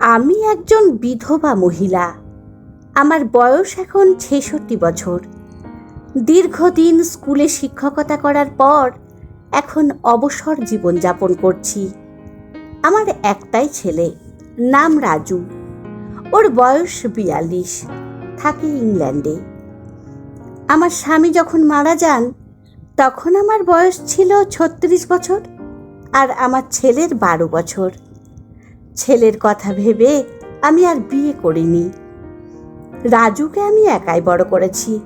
আমি একজন বিধবা মহিলা। আমার বয়স এখন ছেষট্টি বছর। দীর্ঘদিন স্কুলে শিক্ষকতা করার পর এখন অবসর জীবনযাপন করছি। আমার একটাই ছেলে, নাম রাজু। ওর বয়স বিয়াল্লিশ, থাকে ইংল্যান্ডে। আমার স্বামী যখন মারা যান, তখন আমার বয়স ছিল ছত্রিশ বছর আর আমার ছেলের বারো বছর। ছেলের কথা ভেবে আমি আর বিয়ে করিনি। রাজুকে আমি একাই বড় করেছি।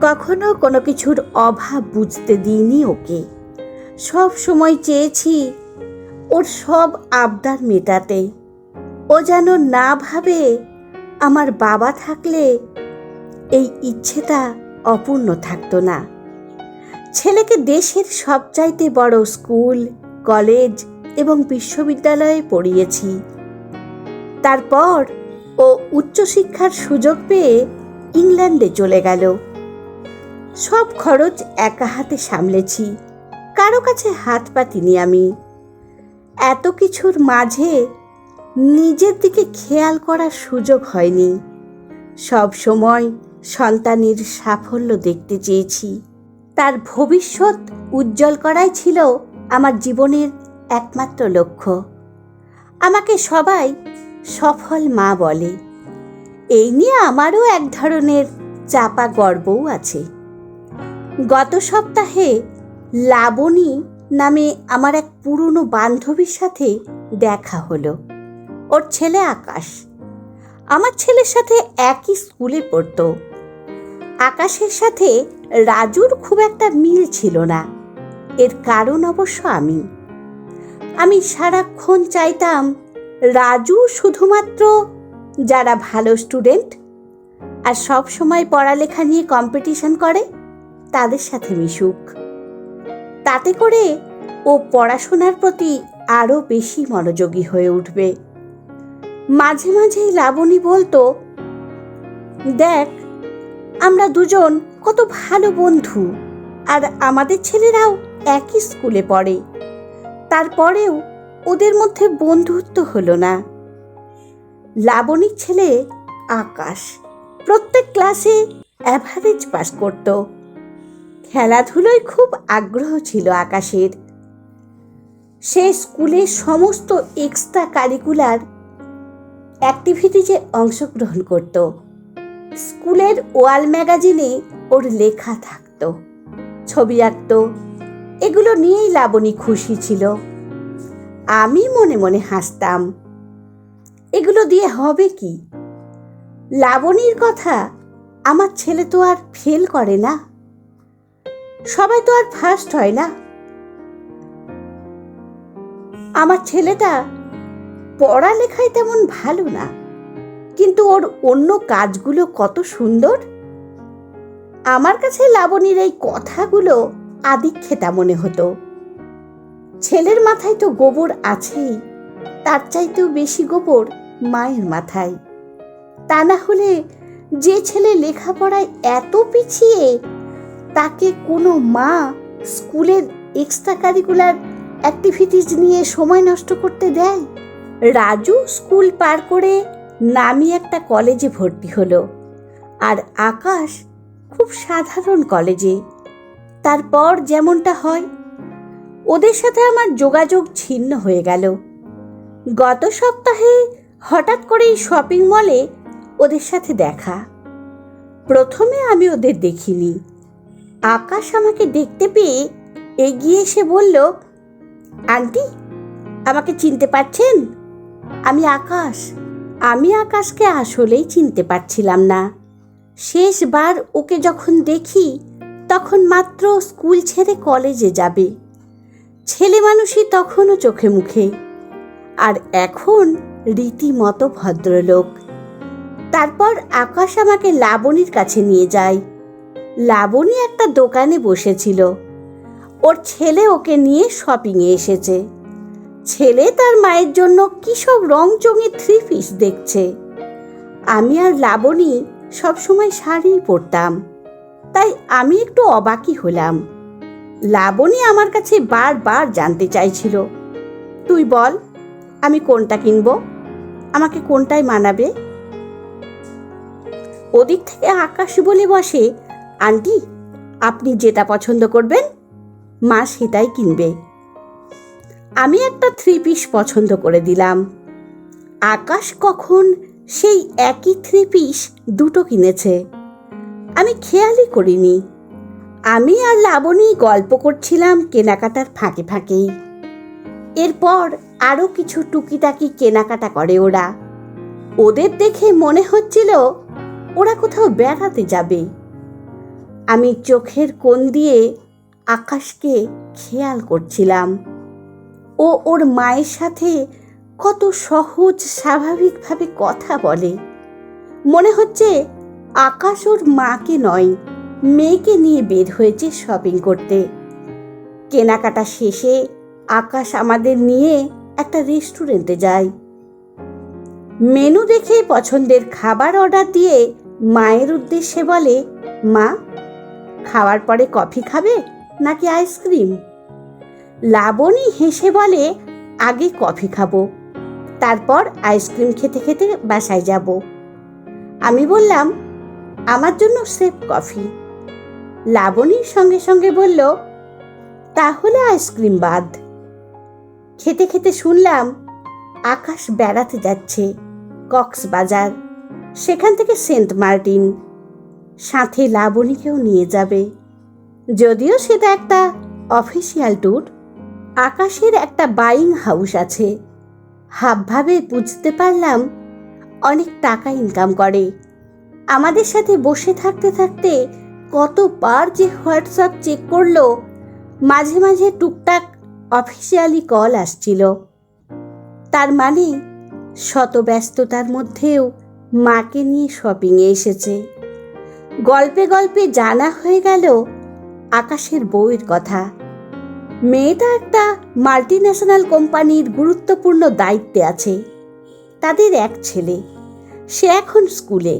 কখনো কোনো কিছুর অভাব বুঝতে দিইনি ওকে। সব সময় চেয়েছি ওর সব আবদার মেটাতে। ও যেন না ভাবে আমার বাবা থাকলে এই ইচ্ছেটা অপূর্ণ থাকতো না। ছেলেকে দেশের সবচাইতে বড় স্কুল, কলেজ এবং বিশ্ববিদ্যালয়ে পড়িয়েছি। তারপর ও উচ্চশিক্ষার সুযোগ পেয়ে ইংল্যান্ডে চলে গেল। সব খরচ একা হাতে সামলেছি। কারও কাছে হাত পাতিনি আমি। এত কিছুর মাঝে নিজের দিকে খেয়াল করার সুযোগ হয়নি। সব সময় সন্তানের সাফল্য দেখতে চেয়েছি। তার ভবিষ্যৎ উজ্জ্বল করাই ছিল আমার জীবনের একমাত্র লক্ষ্য। আমাকে সবাই সফল মা বলে। এই নিয়ে আমারও এক ধরনের চাপা গর্বও আছে। গত সপ্তাহে লাবণী নামে আমার এক পুরনো বান্ধবীর সাথে দেখা হলো। ওর ছেলে আকাশ। আমার ছেলের সাথে একই স্কুলে পড়তো। আকাশের সাথে রাজুর খুব একটা মিল ছিল না। এর কারণ অবশ্য আমি। আমি সারাক্ষণ চাইতাম রাজু শুধুমাত্র যারা ভালো স্টুডেন্ট আর সব সময় পড়ালেখা নিয়ে কম্পিটিশন করে, তাদের সাথে মিশুক। তাতে করে ও পড়াশোনার প্রতি আরও বেশি মনোযোগী হয়ে উঠবে। মাঝে মাঝেই লাবণী বলতো, দেখ, আমরা দুজন কত ভালো বন্ধু, আর আমাদের ছেলেরাও একই স্কুলে পড়ে। তারপরেও ওদের মধ্যে বন্ধুত্ব হলো না। লাবণীর ছেলে আকাশ প্রত্যেক ক্লাসে অ্যাভারেজ পাস করত। খেলাধুলোয় খুব আগ্রহ ছিল আকাশের। সে স্কুলে সমস্ত এক্সট্রা কারিকুলার অ্যাক্টিভিটিজে অংশগ্রহণ করত। স্কুলের ওয়াল ম্যাগাজিনে ওর লেখা থাকতো, ছবি আঁকতো এগুলো নিয়েই লাবণী খুশি ছিল। আমি মনে মনে হাসতাম। এগুলো দিয়ে হবে কি? লাবণীর কথা আমার ছেলে তো আর ফেল করে না। সবাই তো আর ফার্স্ট হয় না। আমার ছেলেটা পড়ালেখায় তেমন ভালো না, কিন্তু ওর অন্য কাজগুলো কত সুন্দর। আমার কাছে লাবণীর এই কথাগুলো আদিক্ষেতা মনে হতো। ছেলের মাথায় তো গোবর আছেই, তার চাইতেও বেশি গোবর মায়ের মাথায়। তা না হলে যে ছেলে লেখাপড়ায় এত পিছিয়ে, তাকে কোনো মা স্কুলের এক্সট্রা কারিকুলার অ্যাক্টিভিটিস নিয়ে সময় নষ্ট করতে দেয়? রাজু স্কুল পার করে নামি একটা কলেজে ভর্তি হলো, আর আকাশ খুব সাধারণ কলেজে। তারপর যেমনটা হয়। ওদের সাথে আমার যোগাযোগ ছিন্ন হয়ে গেল। গত সপ্তাহে হঠাৎ করেই শপিং মলে ওদের সাথে দেখা। প্রথমে আমি ওদের দেখিনি। আকাশ আমাকে দেখতে পেয়ে এগিয়ে এসে বলল, আন্টি, আমাকে চিনতে পারছেন? আমি আকাশ। আমি আকাশকে আসলেই চিনতে পারছিলাম না। শেষবার ওকে যখন দেখি তখন মাত্র স্কুল ছেড়ে কলেজে যাবে। ছেলে মানুষই তখনও চোখে মুখে। আর এখন রীতিমতো ভদ্রলোক। তারপর আকাশ আমাকে লাবণীর কাছে নিয়ে যায়। লাবণী একটা দোকানে বসেছিল। ওর ছেলে ওকে নিয়ে শপিংয়ে এসেছে। ছেলে তার মায়ের জন্য কী সব রংচঙে থ্রি পিস দেখছে। আমি আর লাবণী সবসময় শাড়ি পরতাম। তাই আমি একটু অবাকই হলাম। লাবণী আমার কাছে বারবার জানতে চাইছিল। তুই বল, আমি কোনটা কিনব? আমাকে কোনটায় মানাবে? ওদিক থেকে আকাশ বলে বসে, আন্টি, আপনি যেটা পছন্দ করবেন, মা সেটাই কিনবে। আমি একটা থ্রি পিস পছন্দ করে দিলাম। আকাশ কখন সেই একই থ্রি পিস দুটো কিনেছে। আমি খেয়ালই করিনি। আমি আর লাবণী গল্প করছিলাম কেনাকাটার ফাঁকে ফাঁকেই। এরপর আরও কিছু টুকিটাকি কেনাকাটা করে ওরা। ওদের দেখে মনে হচ্ছিল ওরা কোথাও বেড়াতে যাবে। আমি চোখের কোণ দিয়ে আকাশকে খেয়াল করছিলাম। ও ওর মায়ের সাথে কত সহজ স্বাভাবিকভাবে কথা বলে। মনে হচ্ছে আকাশ ওর মাকে নয়, মেয়েকে নিয়ে বের হয়েছে শপিং করতে। কেনাকাটা শেষে আকাশ আমাদের নিয়ে একটা রেস্টুরেন্টে যায়। মেনু দেখে পছন্দের খাবার অর্ডার দিয়ে মায়ের উদ্দেশ্যে বলে, মা, খাওয়ার পরে কফি খাবে নাকি আইসক্রিম? লাবণী হেসে বলে, আগে কফি খাব, তারপর আইসক্রিম খেতে খেতে বাসায় যাব। আমি বললাম আমার জন্য সেফ কফি লাবণীর সঙ্গে সঙ্গে বলল, তাহলে আইসক্রিম বাদ। খেতে খেতে শুনলাম, আকাশ বেড়াতে যাচ্ছে, কক্সবাজার, সেখান থেকে সেন্ট মার্টিন। সাথে লাবণীকেও নিয়ে যাবে। যদিও সেটা একটা অফিসিয়াল ট্যুর আকাশের একটা বাইং হাউস আছে। হাবভাবে বুঝতে পারলাম, অনেক টাকা ইনকাম করে। আমাদের সাথে বসে থাকতে থাকতে কতবার যে হোয়াটসঅ্যাপ চেক করল, মাঝে মাঝে টুকটাক অফিসিয়ালি কল আসছিল। তার মানে শত ব্যস্ততার মধ্যেও মাকে নিয়ে শপিংয়ে এসেছে। গল্পে গল্পে জানা হয়ে গেল আকাশের বউয়ের কথা। মেয়েটা একটা মাল্টি ন্যাশনাল কোম্পানির গুরুত্বপূর্ণ দায়িত্বে আছে। তাদের এক ছেলে, সে এখন স্কুলে।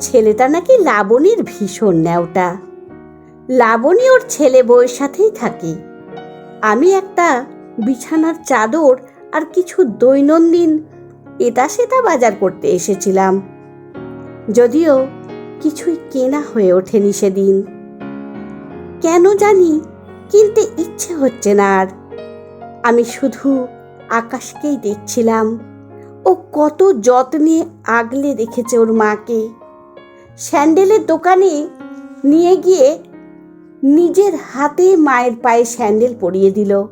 ছেলেটা নাকি লাবণীর ভীষণ ন্যাওটা। লাবণী ওর ছেলে বউয়ের সাথেই থাকে। আমি একটা বিছানার চাদর আর কিছু দৈনন্দিন এটা সেটা বাজার করতে এসেছিলাম। যদিও কিছুই কেনা হয়ে ওঠেনি সেদিন। কেন জানি কিনতে ইচ্ছে হচ্ছে না আর। আমি শুধু আকাশকেই দেখছিলাম। ও কত যত্নে আগলে রেখেছে ওর মাকে। স্যান্ডেলের দোকানে নিয়ে গিয়ে নিজের হাতে মায়ের পায়ে স্যান্ডেল পরিয়ে দিল।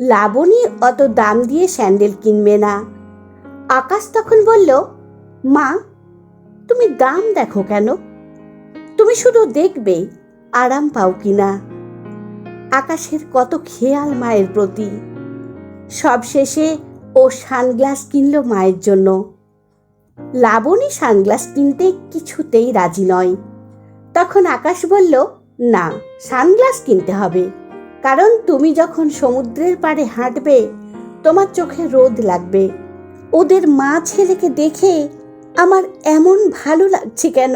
লাবণী অত দাম দিয়ে স্যান্ডেল কিনবে না। আকাশ তখন বলল, মা, তুমি দাম দেখো কেন? তুমি শুধু দেখবে আরাম পাও কিনা? আকাশের কত খেয়াল মায়ের প্রতি। সবশেষে ও সানগ্লাস কিনল মায়ের জন্য। লাবণী সানগ্লাস কিনতে কিছুতেই রাজি নয়। তখন আকাশ বলল, না, সানগ্লাস কিনতে হবে। কারণ তুমি যখন সমুদ্রের পাড়ে হাঁটবে, তোমার চোখে রোদ লাগবে। ওদের মা ছেলেকে দেখে আমার এমন ভালো লাগছে কেন?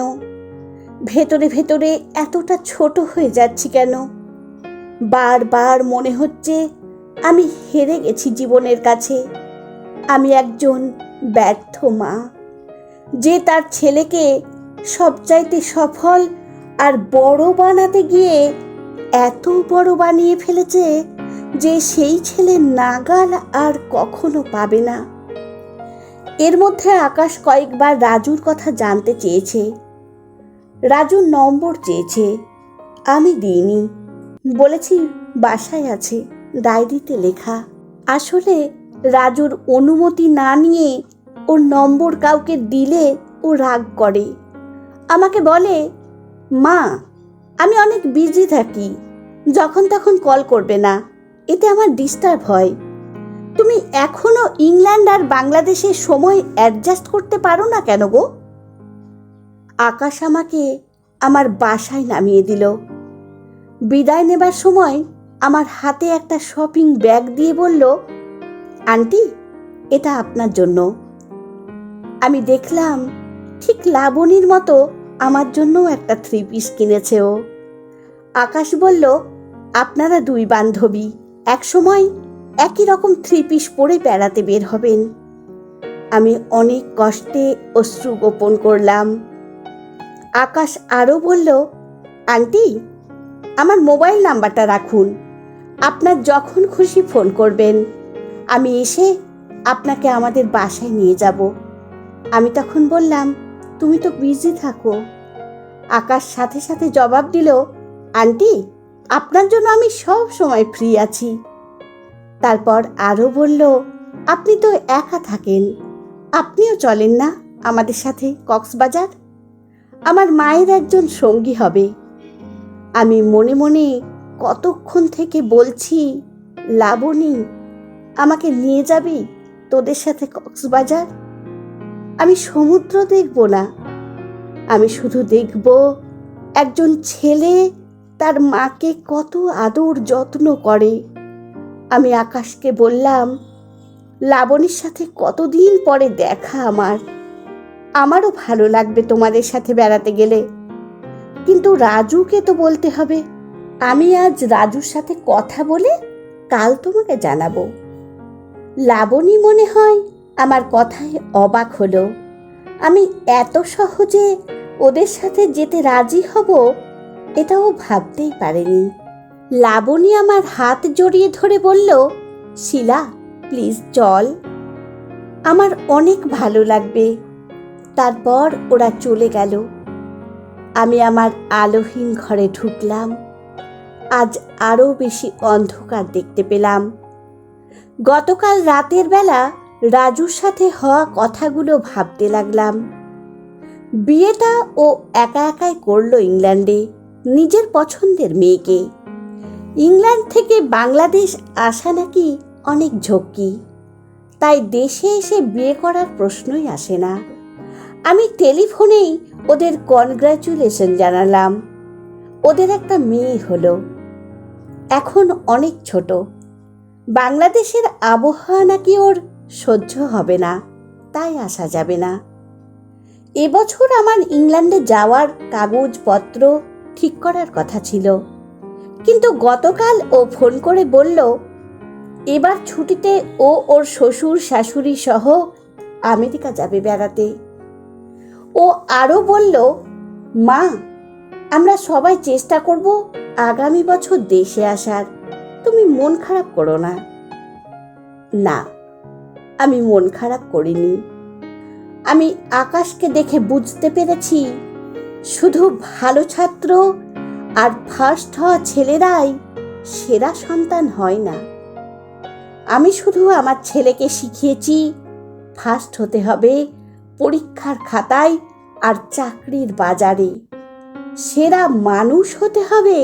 ভেতরে ভেতরে এতটা ছোট হয়ে যাচ্ছি কেন? বারবার মনে হচ্ছে আমি হেরে গেছি জীবনের কাছে। আমি একজন ব্যর্থ মা। যে তার ছেলেকে সবচাইতে সফল আর বড় বানাতে গিয়ে এত বড় বানিয়ে ফেলেছে যে সেই ছেলে নাগাল আর কখনো পাবে না। এর মধ্যে আকাশ কয়েকবার রাজুর কথা জানতে চেয়েছে। রাজুর নম্বর চেয়েছে, আমি দিইনি। বলেছি, বাসায় আছে। ডায়েরিতে লেখা। আসলে রাজুর অনুমতি না নিয়ে ওর নম্বর কাউকে দিলে ও রাগ করে। আমাকে বলে, মা, আমি অনেক বিজি থাকি, যখন তখন কল করবে না, এতে আমার ডিস্টার্ব হয়। তুমি এখনও ইংল্যান্ড আর বাংলাদেশের সময় অ্যাডজাস্ট করতে পারো না কেন গো? আকাশ আমাকে আমার বাসায় নামিয়ে দিল। বিদায় নেবার সময় আমার হাতে একটা শপিং ব্যাগ দিয়ে বলল, আন্টি, এটা আপনার জন্য। আমি দেখলাম ঠিক লাবণীর মতো আমার জন্যও একটা থ্রি পিস কিনেছে ও। আকাশ বলল, আপনারা দুই বান্ধবী, একসময় একই রকম থ্রি পিস পরে বেড়াতে বের হবেন। আমি অনেক কষ্টে অশ্রু গোপন করলাম। আকাশ আরও বলল, আন্টি, আমার মোবাইল নাম্বারটা রাখুন। আপনার যখন খুশি ফোন করবেন। আমি এসে আপনাকে আমাদের বাসায় নিয়ে যাব। আমি তখন বললাম, তুমি তো বিজি থাকো। আকাশ সাথে সাথে জবাব দিল, আন্টি, আপনার জন্য আমি সব সময় ফ্রি আছি। তারপর আরও বলল, আপনি তো একা থাকেন। আপনিও চলেন না আমাদের সাথে কক্সবাজার? আমার মায়ের একজন সঙ্গী হবে। আমি মনে মনে কতক্ষণ থেকে বলছি, লাবণী, আমাকে নিয়ে যাবি তোদের সাথে কক্সবাজার? আমি সমুদ্র দেখব না। আমি শুধু দেখব একজন ছেলে তার মাকে কত আদর যত্ন করে। আমি আকাশকে বললাম, লাবণীর সাথে কতদিন পরে দেখা আমার? আমারও ভালো লাগবে তোমাদের সাথে বেড়াতে গেলে। কিন্তু রাজুকে তো বলতে হবে, আমি আজ রাজুর সাথে কথা বলে কাল তোমাকে জানাব। লাবণী মনে হয় আমার কথায় অবাক হলো। আমি এত সহজে ওদের সাথে যেতে রাজি হব, এটাও ভাবতেই পারেনি। লাবণী আমার হাত জড়িয়ে ধরে বলল, শিলা, প্লিজ চল। আমার অনেক ভালো লাগবে। তারপর ওরা চলে গেল। আমি আমার আলোহীন ঘরে ঢুকলাম। আজ আরও বেশি অন্ধকার দেখতে পেলাম। গতকাল রাতের বেলা রাজুর সাথে হওয়া কথাগুলো ভাবতে লাগলাম। বিয়েটা ও একা একাই করল ইংল্যান্ডে, নিজের পছন্দের মেয়েকে। ইংল্যান্ড থেকে বাংলাদেশ আসা নাকি অনেক ঝক্কি। তাই দেশে এসে বিয়ে করার প্রশ্নই আসে না। আমি টেলিফোনেই ওদের কনগ্রাচুলেশন জানালাম। ওদের একটা মেয়ে হলো। এখন অনেক ছোট। বাংলাদেশের আবহাওয়া নাকি ওর সহ্য হবে না, তাই আসা যাবে না। এবছর আমার ইংল্যান্ডে যাওয়ার কাগজপত্র ঠিক করার কথা ছিল। কিন্তু গতকাল ও ফোন করে বলল, এবার ছুটিতে ও ওর শ্বশুর, শাশুড়ি সহ আমেরিকা যাবে বেড়াতে। ও আরও বলল, মা, আমরা সবাই চেষ্টা করব আগামী বছর দেশে আসার। তুমি মন খারাপ করো না। না আমি মন খারাপ করিনি। আমি আকাশকে দেখে বুঝতে পেরেছি, শুধু ভালো ছাত্র আর ফার্স্ট হওয়া ছেলেরাই সেরা সন্তান হয় না। আমি শুধু আমার ছেলেকে শিখিয়েছি, ফার্স্ট হতে হবে পরীক্ষার খাতায় আর চাকরির বাজারে। সেরা মানুষ হতে হবে,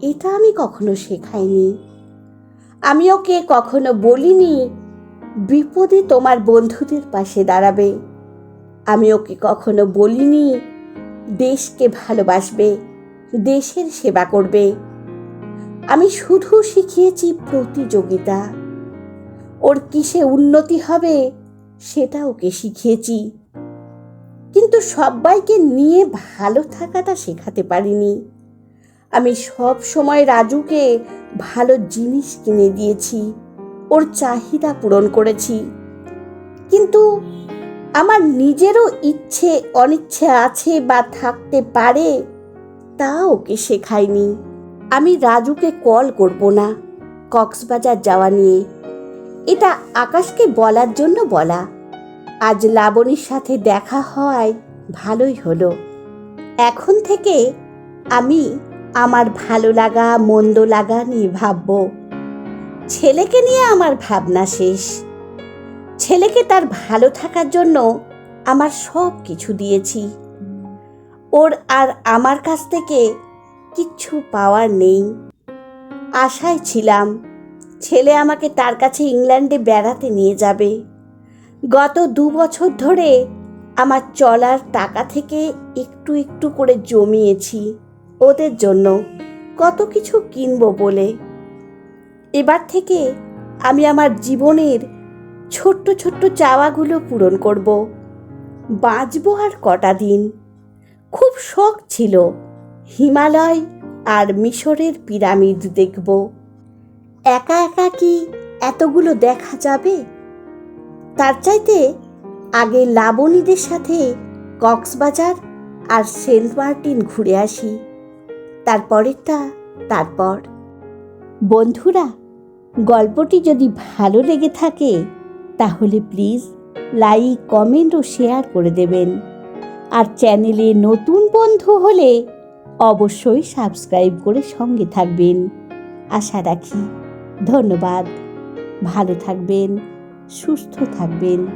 এটা আমি কখনো শেখাইনি। আমি ওকে কখনো বলিনি বিপদে তোমার বন্ধুদের পাশে দাঁড়াবে। আমি ওকে কখনো বলিনি, দেশকে ভালোবাসবে, দেশের সেবা করবে। আমি শুধু শিখিয়েছি প্রতিযোগিতা। ওর কিসে উন্নতি হবে সেটা ওকে শিখিয়েছি। কিন্তু সবাইকে নিয়ে ভালো থাকাটা শেখাতে পারিনি। আমি সব সময় রাজুকে ভালো জিনিস কিনে দিয়েছি। ওর চাহিদা পূরণ করেছি। কিন্তু আমার নিজেরও ইচ্ছে অনিচ্ছে আছে বা থাকতে পারে তা ওকে শেখায়নি আমি রাজুকে কল করব না, কক্সবাজার যাওয়া নিয়ে। এটা আকাশকে বলার জন্য বলা। আজ লাবণীর সাথে দেখা হওয়ায় ভালোই হলো। এখন থেকে আমি আমার ভালো লাগা, মন্দ লাগা নিয়ে ভাবব। ছেলেকে নিয়ে আমার ভাবনা শেষ। ছেলেকে তার ভালো থাকার জন্য আমার সব কিছু দিয়েছি। ওর আর আমার কাছ থেকে কিচ্ছু পাওয়ার নেই। আশায় ছিলাম ছেলে আমাকে তার কাছে ইংল্যান্ডে বেড়াতে নিয়ে যাবে। গত দু বছর ধরে আমার চলার টাকা থেকে একটু একটু করে জমিয়েছি। ওদের জন্য কত কিছু কিনবো বলে এবার থেকে আমি আমার জীবনের ছোট্ট ছোট্ট চাওয়াগুলো পূরণ করব। বাঁচবো আর কটা দিন। খুব শখ ছিল হিমালয় আর মিশরের পিরামিড দেখব। একা একা কি এতগুলো দেখা যাবে? তার চাইতে আগে লাবণীদের সাথে কক্সবাজার আর সেন্ট মার্টিন ঘুরে আসি। তারপরেরটা তারপর। বন্ধুরা, গল্পটি যদি ভালো লেগে থাকে, তাহলে প্লিজ লাইক, কমেন্ট ও শেয়ার করে দেবেন। আর চ্যানেলে নতুন বন্ধু হলে অবশ্যই সাবস্ক্রাইব করে সঙ্গে থাকবেন। আশা রাখি, ধন্যবাদ। ভালো থাকবেন, সুস্থ থাকবেন।